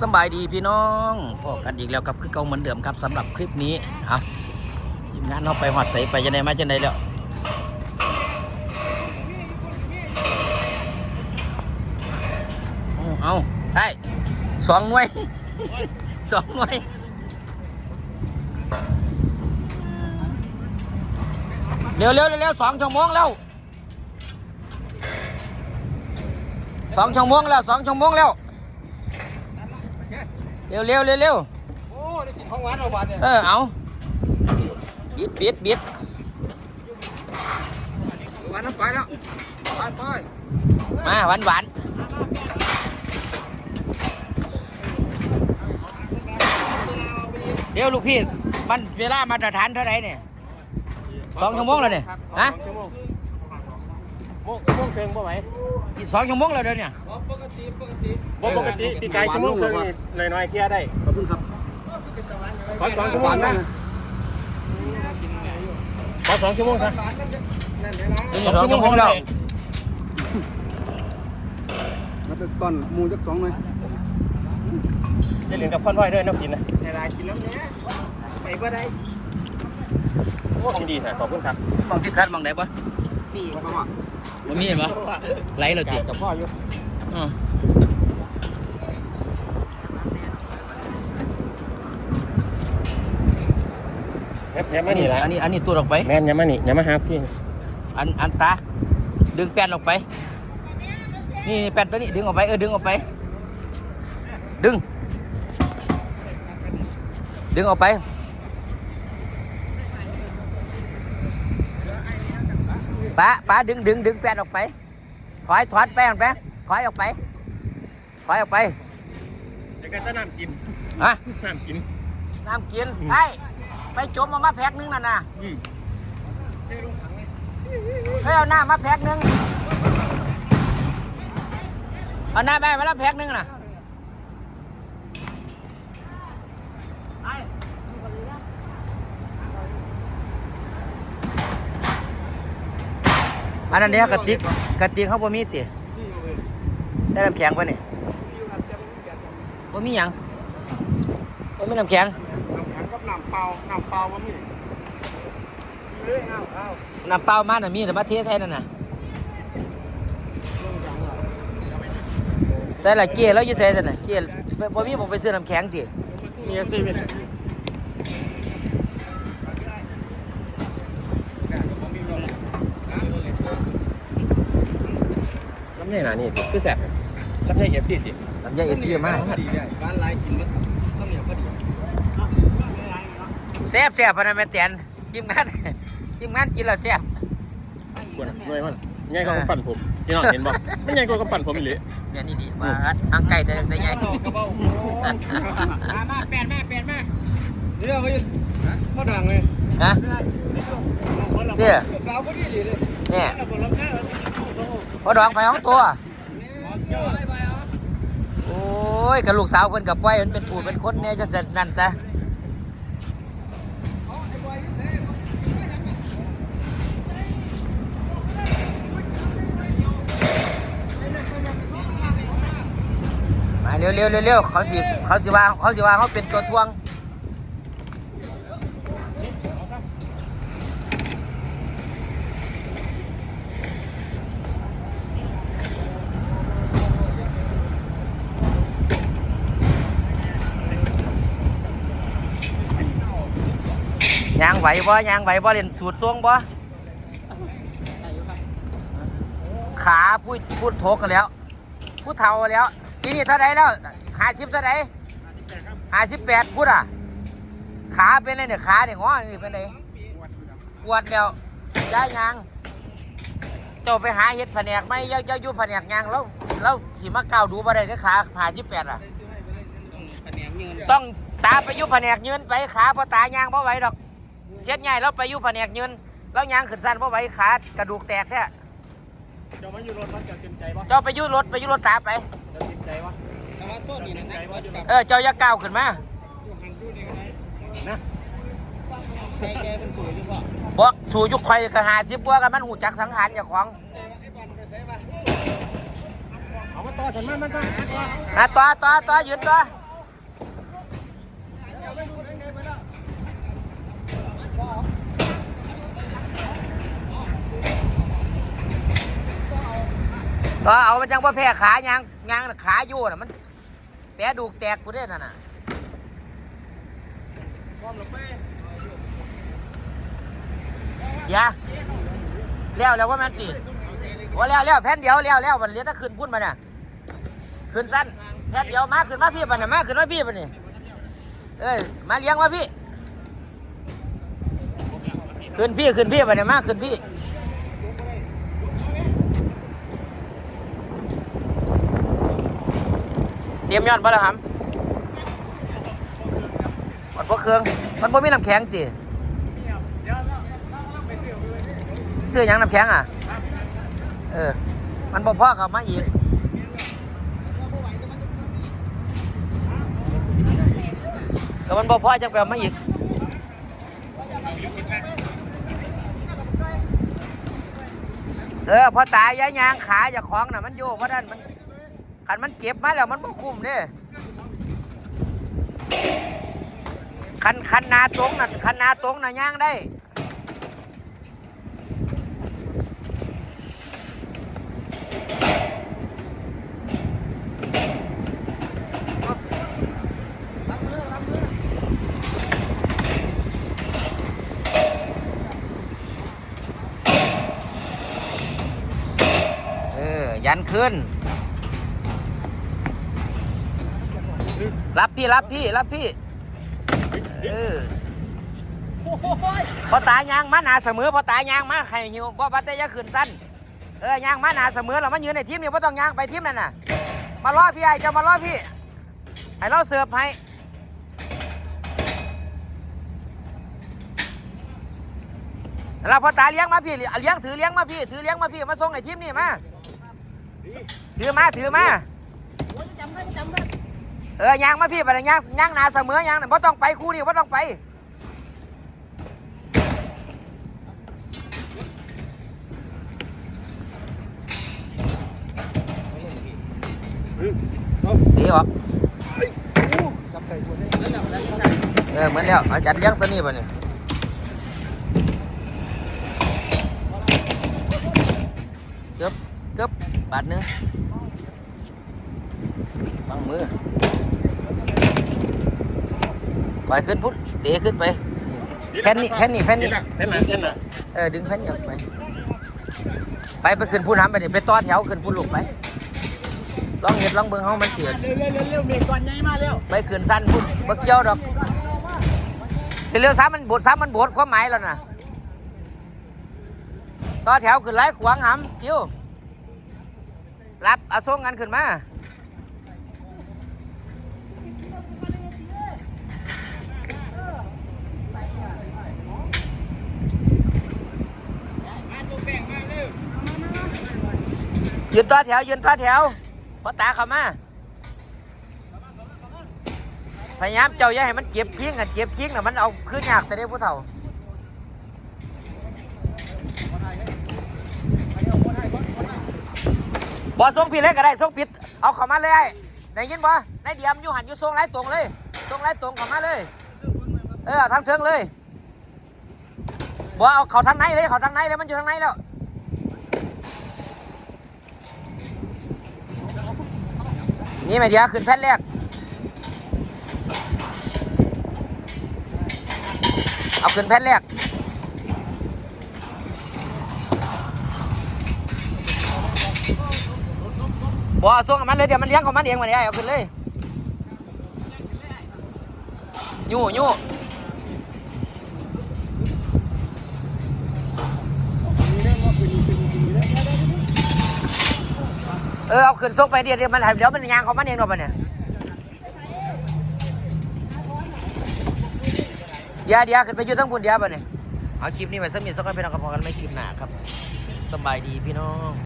สบายดีพี่น้องพบกันอีกแล้วครับคือเก่าเหมือนเดิมครับสำหรับคลิปนี้เอาทีมงานเราไปหอดใสไปจะไหนมาจะไหนแล้วเอาเอาได้สองหน่วยสองหน่วยเร็วเร็วเร็วเร็วสองชั่วโมงแล้วสองชั่วโมงแล้วสองชั่วโมงแล้ว เร็วเร็วเร็วเร็วโอ้ได้กินของหวานเอาหวานเนี่ยเออเอาบิดบิดบิดหวานน้ำไปแล้วหวานไปมาหวานหวานเดี๋ยวลูกพี่มันเวลามาตรฐานเท่าไหร่เนี่ยสองชั่วโมงแล้วเนี่ยฮะ ชั่วโมงโมงโมงเชิงบ่ไหวอีกสองชั่วโมงแล้วเดี๋ยวเนี่ยปกติปกติปกติตีไก่ชั่วโมงเชิงนี่หน่อยๆเที่ยได้ขอบคุณครับขอสองชั่วโมงนะขอสองชั่วโมงครับเดี๋ยวนี้สองชั่วโมงแล้วมาเป็นตอนหมูจักสองเลยจะเรียนกับพ่อนไหวด้วยน้ำกินนะในรายกินแล้วเนี้ยไปบ่ได้โอ้ดีนะขอบคุณครับมองติดคัดมองไหนปะนี่ บ่มีปะไหลเราติกับพ่ออยู่อืมแย้มมานี่แหละอันนี้อันนี้ตัวออกไป แม่นแย้มมานี่แย้มมาหาพี่อันอันตา ดึงแป้นออกไป นี่แป้นตัวนี้ดึงออกไปเออดึงออกไป ดึง ดึงออกไป ป้าป้าดึงดึงดึงแป้นออกไป ถอยถอดแป้นไปถอยออกไป ถอยออกไปจะกันจะน้ำกินฮะน้ำกินน้ำกินไอ้ไปจมมามาแพ็คนึงนั่นน่ะอืมเฮ้ยเอาหน้ามาแพ็คนึงเอาหน้าแม่มาแล้วแพ็คนึงน่ะ อันนั้นเดียวกระติกกระติกเขาบ่มีติได้น้ำแข็งปะนี่บ่มีหยังบ่มีน้ำแข็งน้ำแข็งกับน้ำเปล่าน้ำเปล่าว่ามีเอ้ยเอาเอาน้ำเปล่ามาน่ะมีแต่มาเทใส่นั่นน่ะใส่ละเกี้ยแล้วอยี่ใส่แต่น่ะเกี้ยบ่มีผมไปซื้อน้ำแข็งติมีสิเป็ำไยหนานี่คือแสบลำไยเอฟซีสิสำยาเอฟซีมากดีได้บ้านไรกินมันต้องเหนียวพอดีแซ่บแซ่บพะนะแม่แตนทีมงานทีมงานกินแล้วแซ่บควรหน่วยมันใหญ่กว่ากำปั้นผมพี่น้องเห็นบ่ไม่ใหญ่กว่ากำปั้นผมอีหลีเนี่ยนี่ดีว่าอังไก่แต่แต่ใหญ่มาแปดแม่แปดแม่เดี๋ยวเขาเขาดังเลยฮะเนี่ยสาวพอดีเลยเนี่ย พอดองไปห้องตัว โอ้ยกับลูกสาวเพิ่นกับไว้มันเป็นผู้เป็นคนเนี่ยจะจะนั่นซะมาเร็วเร็วเร็วเร็วเขาสิเขาสิว่าเขาสิว่าเขาเป็นตัวทวง ยางไหวบ่ยางไหวบ่เล่นสูตรทรงบ่ขาพูดพูดโถกกันแล้ว พูดเท่าแล้วปีนี้เท่าไรแล้วหาสิบเท่าไรหาสิบแปดพูดอะ ขาเป็นไรเนี่ยขาเนี่ยงอนี่เป็นไรปวดแล้วย้ายยางเจ้าไปหาเห็ดแผนกไหม่เย้าเย้าอยู่แผนกยางแล้วแล้วสิมาก้าวดูบ่ได้เด้อขาหาสิบแปดอะต้องตาไปอยุบแผนกยืนไปขาพอตายางเพราไหวดอก เช็ดใหญ่แล้วไปอยุบแผนกยืนแล้วยางขึ้นสั้นเพราไหวขากระดูกแตกแท้จะมาอยู่รถมันจะเต็มใจวะเจ้าไปอยุรถไปอยุรถตาไปจะเต็มใจวะแต่ว่าโซนนี่นะนะว่าจะเออเจ้าอย่าก้าวขึ้นมานะใจแกเป็นสวยอยู่ป่ะบอกสู่ยุคไข่กระหาสิบบัวกันมันหูจักสังหารอย่างของเอามาต่อฉันมามันก็นะต่อต่อต่อยืนต่อ ก็เอามันจังว่าแพ้ขายางยางขาอยู่น่ะมันแตะดูกแตกกูได้นั่นน่ะพร้อมหรือไม่อย่าแล้วแล้วว่าแม่นตีว่าแล้วแล้วแผ่นเดียวแล้วแล้วมันเหลือแต่ขึ้นพุ่นมาเนี่ยขึ้นสั้นแผ่นเดียวมาขึ้นมาพี่ปะเนี่ยมาขึ้นมาพี่ปะเนี่ยเอ้ยมาเลี้ยงมาพี่ ขึ้นพี่ขึ้นพี่ปะเนี่ยมาขึ้นพี่ เตรียมยอนบ่แล้วครับมันพวกเครื่อง มันพวกมีน้ำแข็งตีซื้อหยังน้ำแข็งอะ เออ มันบ่พ่อเขามาอีกก็มันบ่พ่อจังไปเอามาอีกเออพอตายยายยางขาอย่าของน่ะมันโยกเพราะนั้นมัน ขันมันเก็บมาแล้วมันบ่คุ้มเด้คันคันนาตรงน่ะคันนาตรงน่ะย่างได้เออยันขึ้น รับพี่รับพี่รับพี่เออพอตายยางมาหนาเสมอพอตายยางมาไข่หิวบ่ปัตเตยาขึ้นสั้นเออยางมาหนาเสมอเรามายืนในทีมนี่พ่ต้องยางไปทีมนั่นน่ะมาล้อพี่ไอ้เจะมาล้อพี่ให้เราเสิร์ฟให้เราพอตาเลี้ยงมาพี่เลี้ยงถือเลี้ยงมาพี่ถือเลี้ยงมาพี่มาส่งไอ้ทีมนี่มาถือมาถือมา เออย่างมาพี่ไปยยางย่างนาเสมอย่างน่ะบ่ต้องไปคู่นี่บ่ต้องไปดีออจับไก่ตัวนี้เออเหมือนแล้วเอาจัดเลี้ยงตัวนี้ป่ะเนี่ยเกือบเกือบบาทหนึงบังมือ ปล่อยขึ้นพุ่นเดขึ้นไป แผ่นนี้แผ่นนี้แผ่นนี้ แผ่นหนาแผ่นหนาเออดึงแผ่นนี้ออกไป ไปไปขึ้นพุ่นทำไปดิไปต่อแถวขึ้นพุ่นลูกไปลองเห็ดลองเบิ่งห้องมันเสียเร็วเร็วเร็วเมฆก่อนใหญ่มาเร็วไปขึ้นสั้นพุ่นบ่เกี่ยวดอกเร็วๆซ้ำมันบดซ้ำมันบดความหมายแล้วนะต่อแถวขึ้นไล่ขวางหำกิ้วรับเอาส่งกันขึ้นมา ยืนต่อแถว ยืนต่อแถวพอตาเข้ามาพยายามเจ้าอย่าให้มันเจ็บคิ้งกันเจ็บคิ้งน่ะมันเอาขึ้นยากแต่เด็กผู้เฒ่าบ่ส่งผิดเลยก็ได้ส่งผิด เอาเข้ามาเลยไอ้ได้ยินบ่ในเดียมอยู่หันอยู่ส่งไล่ตรงเลยส่งไล่ตรงเข้ามาเลย เออทางเทิงเลยบ่เอาเขาทางไหนเลยเขาทางไหนเลยมันอยู่ทางไหนแล้ว นี่แม่เดียขึ้นแพทแรก เอาขึ้นแพทแรก บ่อส่งกับมันเลยเดี๋ยวมันเลี้ยงของมันเองมันได้เอาขึ้นเลยยู่ยู่ เออเอาขึ้นซกไปเดี๋ยวเดี๋ยวมันเดี๋ยวมันยางของมันเองหรอกปะเนี่ยเดี๋ยวเดี๋ยวขึ้นไปอยู่ทั้งบุญเดียวปะเนี่ยเอาคลิปนี้ไว้สักนิดสักคน่อยพี่น้องกับพอกันไม่คลิปหนาครับสบายดีพี่น้อง